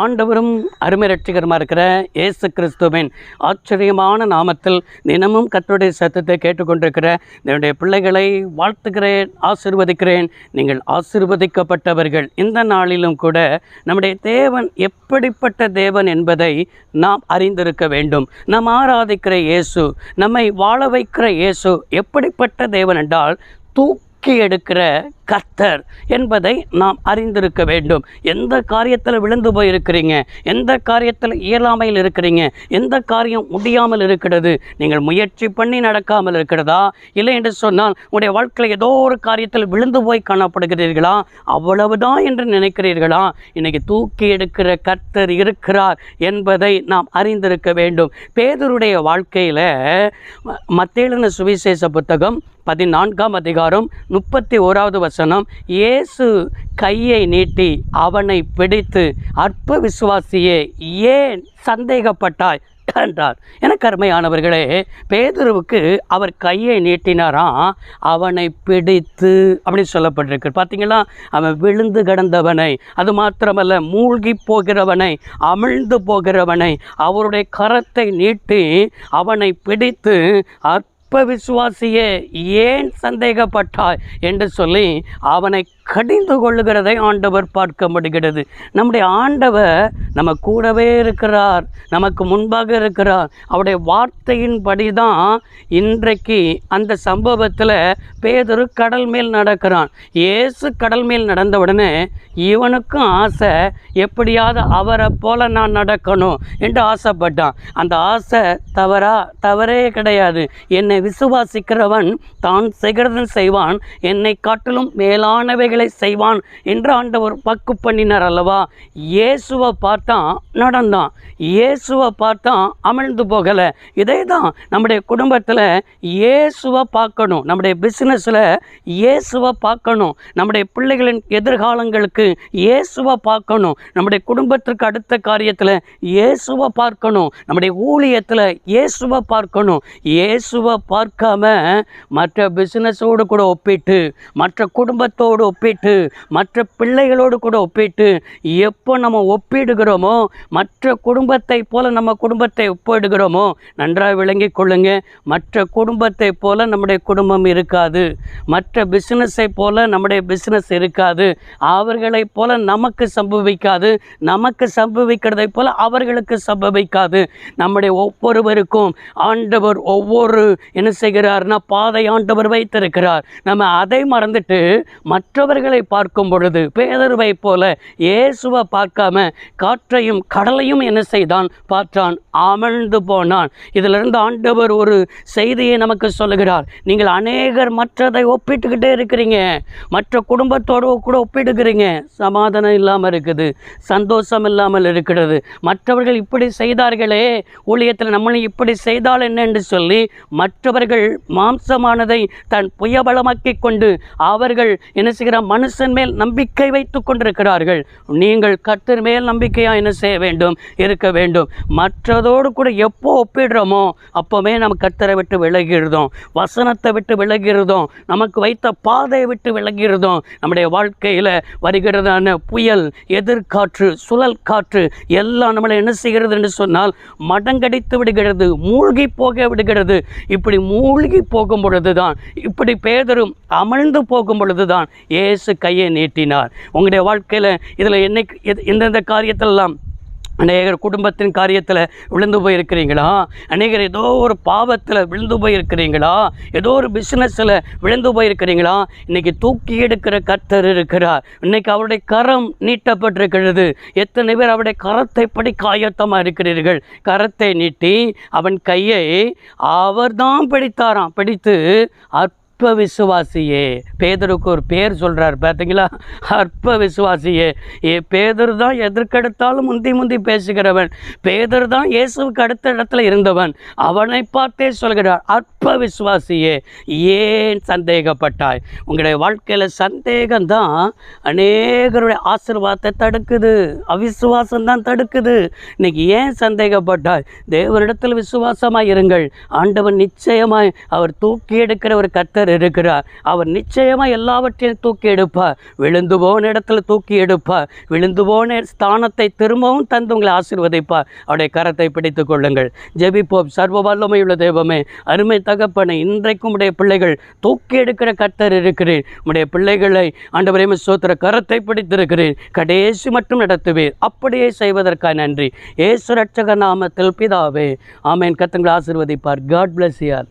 ஆண்டவரும் அருமை ரட்சிகருமா இருக்கிற இயேசு கிறிஸ்துவின் ஆச்சரியமான நாமத்தில் தினமும் கத்தருடைய சத்தத்தை கேட்டுக்கொண்டிருக்கிற என்னுடைய பிள்ளைகளை வாழ்த்துகிறேன் ஆசிர்வதிக்கிறேன். நீங்கள் ஆசிர்வதிக்கப்பட்டவர்கள். இந்த நாளிலும் கூட நம்முடைய தேவன் எப்படிப்பட்ட தேவன் என்பதை நாம் அறிந்திருக்க வேண்டும். நாம் ஆராதிக்கிற இயேசு நம்மை வாழ வைக்கிற இயேசு எப்படிப்பட்ட தேவன் என்றால் தூக்கி எடுக்கிற கர்த்தர் என்பதை நாம் அறிந்திருக்க வேண்டும். எந்த காரியத்தில் விழுந்து போயிருக்கிறீங்க? எந்த காரியத்தில் இயலாமையில் இருக்கிறீங்க? எந்த காரியம் முடியாமல் இருக்கிறது? நீங்கள் முயற்சி பண்ணி நடக்காமல் இருக்கிறதா? இல்லை என்று சொன்னால் உங்களுடைய வாழ்க்கையில் ஏதோ ஒரு காரியத்தில் விழுந்து போய் காணப்படுகிறீர்களா? அவ்வளவுதான் என்று நினைக்கிறீர்களா? இன்னைக்கு தூக்கி எடுக்கிற கர்த்தர் இருக்கிறார் என்பதை நாம் அறிந்திருக்க வேண்டும். பேதருடைய வாழ்க்கையில் மத்தியிலன சுவிசேஷ புத்தகம் பதினான்காம் அதிகாரம் முப்பத்தி ஓராவது வசனம் இயேசு கையை நீட்டி அவனை பிடித்து அற்ப விசுவாசியே ஏன் சந்தேகப்பட்டாய்? என்றார். என கருமையானவர்களே பேதுருவுக்கு அவர் கையை நீட்டினாராம் அவனை பிடித்து அப்படின்னு சொல்லப்பட்டிருக்கு. பார்த்தீங்களா? அவன் விழுந்து கிடந்தவனை அது மாத்திரமல்ல மூழ்கி போகிறவனை அமிழ்ந்து போகிறவனை அவருடைய கரத்தை நீட்டி அவனை பிடித்து அற்ப விசுவாசியே ஏன் சந்தேகப்பட்டாய்? என்று சொல்லி அவனை கடிந்து கொள்ளுகிறதை ஆண்டவர் பார்க்க முடிகிறது. நம்முடைய ஆண்டவர் நம்ம கூடவே இருக்கிறார் நமக்கு முன்பாக இருக்கிறார். அவருடைய வார்த்தையின்படி தான் இன்றைக்கு அந்த சம்பவத்தில் பேதொரு கடல் மேல் நடக்கிறான். இயேசு கடல் மேல் நடந்த உடனே இவனுக்கும் ஆசை எப்படியாவது அவரை போல நான் நடக்கணும் என்று ஆசைப்பட்டான். அந்த ஆசை தவறா? தவறே கிடையாது. என்னை விசுவாசிக்கிறவன் தான் செய்கிறதன் செய்வான். என்னை காட்டிலும் மேலானவை கிரியைகளை செய்வான் என்று ஆண்டவர் பக்கு பண்ணினார் அல்லவா? இயேசுவை பார்த்தான் நடந்தான். இயேசுவை பார்த்தான் அமிழ்ந்து போகலை. இதே தான் நம்முடைய குடும்பத்தில் இயேசுவை பார்க்கணும். நம்முடைய பிஸ்னஸில் இயேசுவை பார்க்கணும். நம்முடைய பிள்ளைகளின் எதிர்காலங்களுக்கு இயேசுவை பார்க்கணும். நம்முடைய குடும்பத்திற்கு அடுத்த காரியத்தில் இயேசுவை பார்க்கணும். நம்முடைய ஊழியத்தில் இயேசுவை பார்க்கணும். இயேசுவை பார்க்காம மற்ற பிஸ்னஸோடு கூட ஒப்பிட்டு மற்ற குடும்பத்தோடு ஒப்பிட்டு மற்ற பிள்ளைகளோடு கூட ஒப்பிட்டு எப்போ நம்ம ஒப்பிடுகிறோமோ மற்ற குடும்பத்தை போல நம்ம குடும்பத்தை ஒப்பிடுகிறோமோ நன்றாக விளங்கி கொள்ளுங்க. மற்ற குடும்பத்தை போல நம்முடைய குடும்பம் இருக்காது. மற்ற பிஸ்னஸை போல நம்முடைய பிஸ்னஸ் இருக்காது. அவர்களைப் போல நமக்கு சம்பவிக்காது. நமக்கு சம்பவிக்கிறதை போல அவர்களுக்கு சம்பவிக்காது. நம்முடைய ஒவ்வொருவருக்கும் ஆண்டவர் ஒவ்வொரு என்ன செய்கிறார்னா பாதை ஆண்டவர் வைத்திருக்கிறார். நம்ம அதை மறந்துட்டு மற்றவர்களை பார்க்கும் பொழுது பேதர்வை போல இயேசுவை பார்க்காம காற்றையும் கடலையும் என்ன செய்தான்? பார்த்தான். அமழ்ந்து போனான். இதிலிருந்து ஆண்டவர் ஒரு செய்தியை நமக்கு சொல்லுகிறார். நீங்கள் அநேகர் மற்றதை ஒப்பிட்டுக்கிட்டே இருக்கிறீங்க. மற்ற குடும்பத்தோடு கூட ஒப்பிடுகிறீங்க சமாதானம் இல்லாமல் இருக்குது. சந்தோஷம் இல்லாமல் இருக்கிறது. மற்றவர்கள் இப்படி செய்தார்களே. ஊழியத்தில் நம்மளும் இப்படி செய்தால் என்ன என்று சொல்லி மற்றவர்கள் மாம்சமானதை தன் புயபலமாக்கி கொண்டு அவர்கள் என்ன செய்கிற மனுஷன் மேல் நம்பிக்கை வைத்து கொண்டிருக்கிறார்கள். நீங்கள் கத்தர் மேல் நம்பிக்கையாக என்ன செய்ய வேண்டும்? இருக்க வேண்டும். மற்றதோடு கூட எப்போ ஒப்பிடுறோமோ அப்போவே நம்ம கத்தரை விட்டு விலகிடுதோம் வசனத்தை விட்டு விலகிடுதோம் நமக்கு வைத்த பாதையை விட்டு விலகிடுதோம் நம்முடைய வாழ்க்கையில் வருகிறதான புயல் எதிர்காற்று சுழல் காற்று எல்லாம் நம்மளை என்ன செய்கிறது என்று சொன்னால் மடங்கடித்து விடுகிறது மூழ்கி போக விடுகிறது. இப்படி மூழ்கி போகும் பொழுதுதான் இப்படி பேதரும் அமழ்ந்து போகும் பொழுது தான் ஏ இயேசு கையை நீட்டினார். உங்களுடைய வாழ்க்கையில் இதில் என்னைக்கு எந்தெந்த காரியத்திலெல்லாம் அநேகர் குடும்பத்தின் காரியத்தில் விழுந்து போயிருக்கிறீங்களா? அநேகர் ஏதோ ஒரு பாவத்தில் விழுந்து போயிருக்கிறீங்களா? ஏதோ ஒரு பிஸ்னஸில் விழுந்து போயிருக்கிறீங்களா? இன்றைக்கி தூக்கி எடுக்கிற கர்த்தர் இருக்கிறார். இன்றைக்கி அவருடைய கரம் நீட்டப்பட்டிருக்கிறது. எத்தனை பேர் அவருடைய கரத்தை படி காயத்தமாக இருக்கிறீர்கள்? கரத்தை நீட்டி அவன் கையை அவர்தான் பிடித்தாராம். பிடித்து அற்ப அற்ப விசுவாசியே பேதருக்கு ஒரு பேர் சொல்கிறார் பார்த்தீங்களா அற்ப விசுவாசியே ஏ பேதர் தான் எதற்கெடுத்தாலும் முந்தி முந்தி பேசுகிறவன். பேதர் தான் இயேசுவுக்கு அடுத்த இடத்துல இருந்தவன். அவனை பார்த்தே சொல்கிறார் அற்ப விசுவாசியே ஏன் சந்தேகப்பட்டாய்? உங்களுடைய வாழ்க்கையில் சந்தேகம்தான் அநேகருடைய ஆசிர்வாதத்தை தடுக்குது. அவிசுவாசம் தான் தடுக்குது. இன்னைக்கு ஏன் சந்தேகப்பட்டாய்? தேவனிடத்தில் விசுவாசமாக இருங்கள். ஆண்டவன் நிச்சயமாய் அவர் தூக்கி எடுக்கிற ஒரு கத்தர் இருக்கிறார் அவர் நிச்சயமாக எல்லாவற்றையும் தூக்கி எடுப்பார் விழுந்து போன இடத்துல தூக்கி எடுப்பார் விழுந்து போன ஸ்தானத்தை திரும்பவும் தந்து உங்களை ஆசீர்வதிப்பார் அவருடைய கரத்தை பிடித்துக் கொள்ளுங்கள். ஜெபிப்போம். சர்வ வல்லமையுள்ள தெய்வமே அருமை தகப்பனை இன்றைக்கும் உடைய பிள்ளைகள் தூக்கி எடுக்கிற கர்த்தர் இருக்கிறேன் உடைய பிள்ளைகளை ஆண்டவரே சோத்திர கரத்தை பிடித்திருக்கிறேன் கடைசி மட்டும் நடத்துவேன் அப்படியே செய்வதற்காக நன்றி. ஏசு ரட்சக நாமத்தில் பிதாவே ஆமேன். கத்தங்களை ஆசீர்வதிப்பார். காட் பிளஸ் யார்